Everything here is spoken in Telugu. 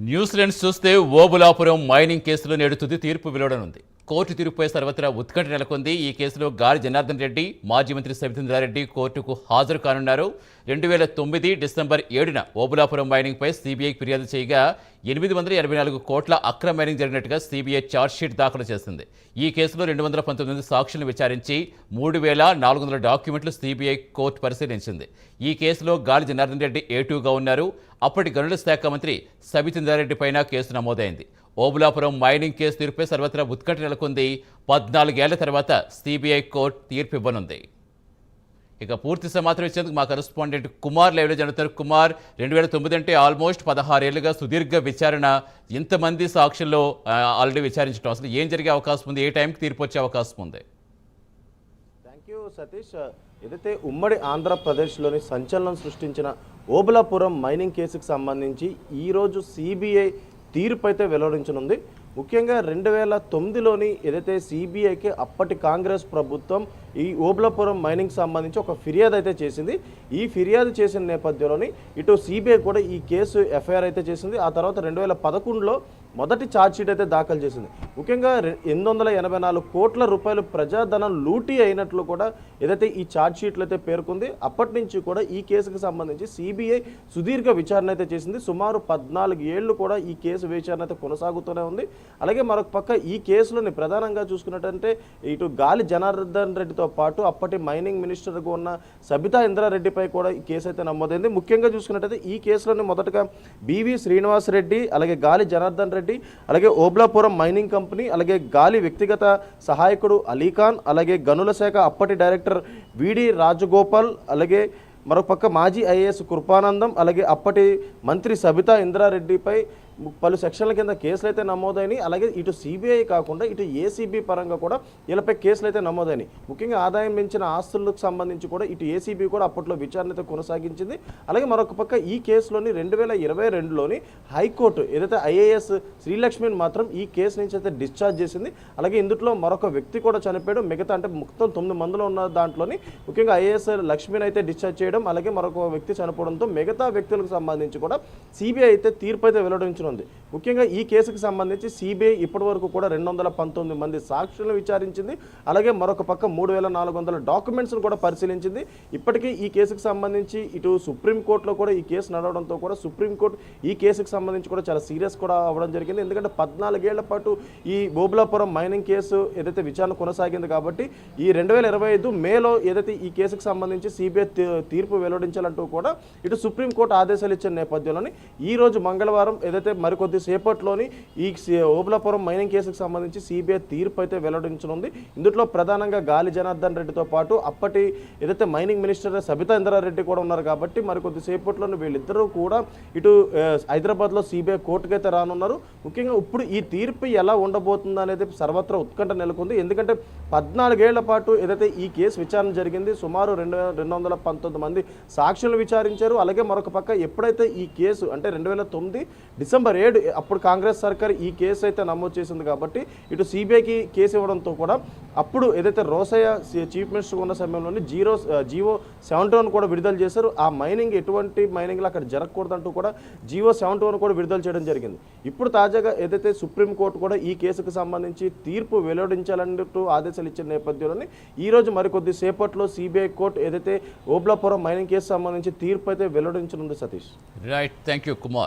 న్యూజిలాండ్స్ చూస్తే ఓబులాపురం మైనింగ్ కేసులో నేడు తుది తీర్పు వెలువడనుంది. కోర్టు తీర్పుపై సర్వత్రా ఉత్కంఠ నెలకొంది. ఈ కేసులో గాలి జనార్దన్ రెడ్డి మాజీ మంత్రి సబితేంద్రారెడ్డి కోర్టుకు హాజరు కానున్నారు. రెండు వేల తొమ్మిది డిసెంబర్ ఏడున ఓబులాపురం మైనింగ్పై సీబీఐకి ఫిర్యాదు చేయగా ఎనిమిది వందల ఎనభై నాలుగు కోట్ల అక్రమ మైనింగ్ జరిగినట్టుగా సీబీఐ ఛార్జ్షీట్ దాఖలు చేసింది. ఈ కేసులో రెండు వందల పంతొమ్మిది సాక్షులను విచారించి మూడు వేల నాలుగు వందల డాక్యుమెంట్లు సీబీఐ కోర్టు పరిశీలించింది. ఈ కేసులో గాలి జనార్దన్ రెడ్డి ఏటూగా ఉన్నారు. అప్పటి గనుల శాఖ మంత్రి సబితేంద్రారెడ్డి పైన కేసు నమోదైంది. ఓబులాపురం మైనింగ్ కేసు తీర్పుపై సర్వత్రా ఉత్కంఠ నెలకొంది. పద్నాలుగేళ్ళ తర్వాత సిబిఐ కోర్టు తీర్పు ఇవ్వనుంది. ఇక పూర్తి సమాచారం ఇచ్చేందుకు మా కరెస్పాండెంట్ కుమార్ లైవ్లో జరుగుతారు కుమార్ రెండు వేల తొమ్మిది అంటే ఆల్మోస్ట్ పదహారేళ్ళుగా సుదీర్ఘ విచారణ. ఇంతమంది సాక్షుల్లో ఆల్రెడీ విచారించడం అసలు ఏం జరిగే అవకాశం ఉంది? ఏ టైంకి తీర్పు వచ్చే అవకాశం ఉంది? Thank you Satish. ఏదైతే ఉమ్మడి ఆంధ్రప్రదేశ్లోని సంచలనం సృష్టించిన ఓబులాపురం మైనింగ్ కేసుకు సంబంధించి ఈరోజు సిబిఐ తీర్పు అయితే వెలువరించనుంది ముఖ్యంగా రెండు వేల తొమ్మిదిలోని ఏదైతే సిబిఐకి అప్పటి కాంగ్రెస్ ప్రభుత్వం ఈ ఓబ్లపురం మైనింగ్ సంబంధించి ఒక ఫిర్యాదు అయితే చేసింది. ఈ ఫిర్యాదు చేసిన నేపథ్యంలోని ఇటు సిబిఐ కూడా ఈ కేసు ఎఫ్ఐఆర్ అయితే చేసింది. ఆ తర్వాత రెండు వేల పదకొండులో మొదటి ఛార్జ్షీట్ అయితే దాఖలు చేసింది. ముఖ్యంగా రె- ఎనిమిది వందల ఎనభై నాలుగు కోట్ల రూపాయలు ప్రజాధనం లూటీ అయినట్లు కూడా ఏదైతే ఈ ఛార్జ్షీట్లు అయితే పేర్కొంది అప్పటి నుంచి కూడా ఈ కేసుకు సంబంధించి సిబిఐ సుదీర్ఘ విచారణ అయితే చేసింది. సుమారు పద్నాలుగు ఏళ్ళు కూడా ఈ కేసు విచారణ అయితే కొనసాగుతూనే ఉంది. అలాగే మరొక పక్క ఈ కేసులోని ప్రధానంగా చూసుకున్నట్టంటే ఇటు గాలి జనార్దన్ రెడ్డితో పాటు అప్పటి మైనింగ్ మినిస్టర్గా ఉన్న సబితా ఇంద్రారెడ్డిపై కూడా ఈ కేసు అయితే నమోదైంది. ముఖ్యంగా చూసుకున్నట్టయితే ఈ కేసులోని మొదటగా బివి శ్రీనివాస్ రెడ్డి అలాగే గాలి జనార్దన్ రెడ్డి అలాగే ఓబ్లాపురం మైనింగ్ కంపెనీ అలాగే గాలి వ్యక్తిగత సహాయకుడు అలీఖాన్ అలాగే గనుల శాఖ అప్పటి డైరెక్టర్ విడి రాజగోపాల్ అలాగే మరొక మాజీ ఐఏఎస్ కృపానందం అలాగే అప్పటి మంత్రి సబితా ఇంద్రారెడ్డిపై పలు సెక్షన్ల కింద కేసులు అయితే నమోదైనవి అలాగే ఇటు సిబిఐ కాకుండా ఇటు ఏసీబీ పరంగా కూడా వీళ్ళపై కేసులు అయితే నమోదైనవి ముఖ్యంగా ఆదాయం పెంచిన ఆస్తులకు సంబంధించి కూడా ఇటు ఏసీబీ కూడా అప్పట్లో విచారణ అయితే కొనసాగించింది. అలాగే మరొక పక్క ఈ కేసులోని రెండు వేల ఇరవై రెండులోని హైకోర్టు ఏదైతే ఐఏఎస్ శ్రీలక్ష్మిని మాత్రం ఈ కేసు నుంచి అయితే డిశ్చార్జ్ చేసింది. అలాగే ఇందులో మరొక వ్యక్తి కూడా చనిపోయాడు. మిగతా అంటే మొత్తం తొమ్మిది మందిలో ఉన్న దాంట్లోని ముఖ్యంగా ఐఏఎస్ లక్ష్మిని అయితే డిశ్చార్జ్ చేయడం అలాగే మరొక వ్యక్తి చనిపోవడంతో మిగతా వ్యక్తులకు సంబంధించి కూడా సిబిఐ అయితే తీర్పు అయితే వెల్లడించనుంది ముఖ్యంగా ఈ కేసుకు సంబంధించి సిబిఐ ఇప్పటి వరకు కూడా రెండు వందల పంతొమ్మిది మంది సాక్షులను విచారించింది. అలాగే మరొక పక్క మూడు వేల నాలుగు వందల డాక్యుమెంట్స్ను కూడా పరిశీలించింది. ఇప్పటికీ ఈ కేసుకు సంబంధించి ఇటు సుప్రీంకోర్టులో కూడా ఈ కేసు నడవడంతో కూడా సుప్రీంకోర్టు ఈ కేసుకు సంబంధించి కూడా చాలా సీరియస్ కూడా అవ్వడం జరిగింది. ఎందుకంటే పద్నాలుగేళ్ళ పాటు ఈ బోబులాపురం మైనింగ్ కేసు ఏదైతే విచారణ కొనసాగింది కాబట్టి ఈ రెండు వేల ఇరవై ఐదు మేలో ఏదైతే ఈ కేసుకు సంబంధించి సిబిఐ తీర్పు వెల్లడించాలంటూ కూడా ఇటు సుప్రీంకోర్టు ఆదేశాలు ఇచ్చిన నేపథ్యంలోని ఈ రోజు మంగళవారం ఏదైతే మరికొద్ది సేపట్లోని ఈ ఓబులాపురం మైనింగ్ కేసుకు సంబంధించి సిబిఐ తీర్పు అయితే వెల్లడించనుంది. ఇందులో ప్రధానంగా గాలి జనార్దన్ రెడ్డితో పాటు అప్పటి ఏదైతే మైనింగ్ మినిస్టర్ సబితా ఇంద్రారెడ్డి కూడా ఉన్నారు కాబట్టి మరికొద్ది సేపట్లోనే వీళ్ళిద్దరూ కూడా ఇటు హైదరాబాద్లో సిబిఐ కోర్టుకైతే రానున్నారు. ముఖ్యంగా ఇప్పుడు ఈ తీర్పు ఎలా ఉండబోతుంది అనేది సర్వత్రా ఉత్కంఠ నెలకొంది. ఎందుకంటే పద్నాలుగేళ్ళ పాటు ఏదైతే ఈ కేసు విచారణ జరిగింది సుమారు రెండు వేల రెండు వందల పంతొమ్మిది మంది సాక్షులను విచారించారు. అలాగే మరొక పక్క ఎప్పుడైతే ఈ కేసు అంటే రెండు వేల తొమ్మిది డిసెంబర్ ఏడు అప్పుడు కాంగ్రెస్ సర్కార్ ఈ కేసు అయితే నమోదు చేసింది కాబట్టి ఇటు సిబిఐకి కేసు ఇవ్వడంతో కూడా అప్పుడు ఏదైతే రోసయ్య చీఫ్ మినిస్టర్ ఉన్న సమయంలోనే జీరో జీవో సెవెంటీ వన్ కూడా విడుదల చేశారు. ఆ మైనింగ్ ఎటువంటి మైనింగ్లు అక్కడ జరగకూడదంటూ కూడా జీవో సెవెంటీ వన్ కూడా విడుదల చేయడం జరిగింది. ఇప్పుడు తాజాగా ఏదైతే సుప్రీంకోర్టు కూడా ఈ కేసుకు సంబంధించి తీర్పు వెల్లడించాలంటూ ఆదేశాలు ఇచ్చిన నేపథ్యంలోని ఈరోజు మరికొద్ది సేపట్లో సిబిఐ కోర్టు ఏదైతే ఓబ్లాపురం మైనింగ్ కేసు సంబంధించి తీర్పు అయితే వెల్లడించనుంది Satish. Right thank you Kumar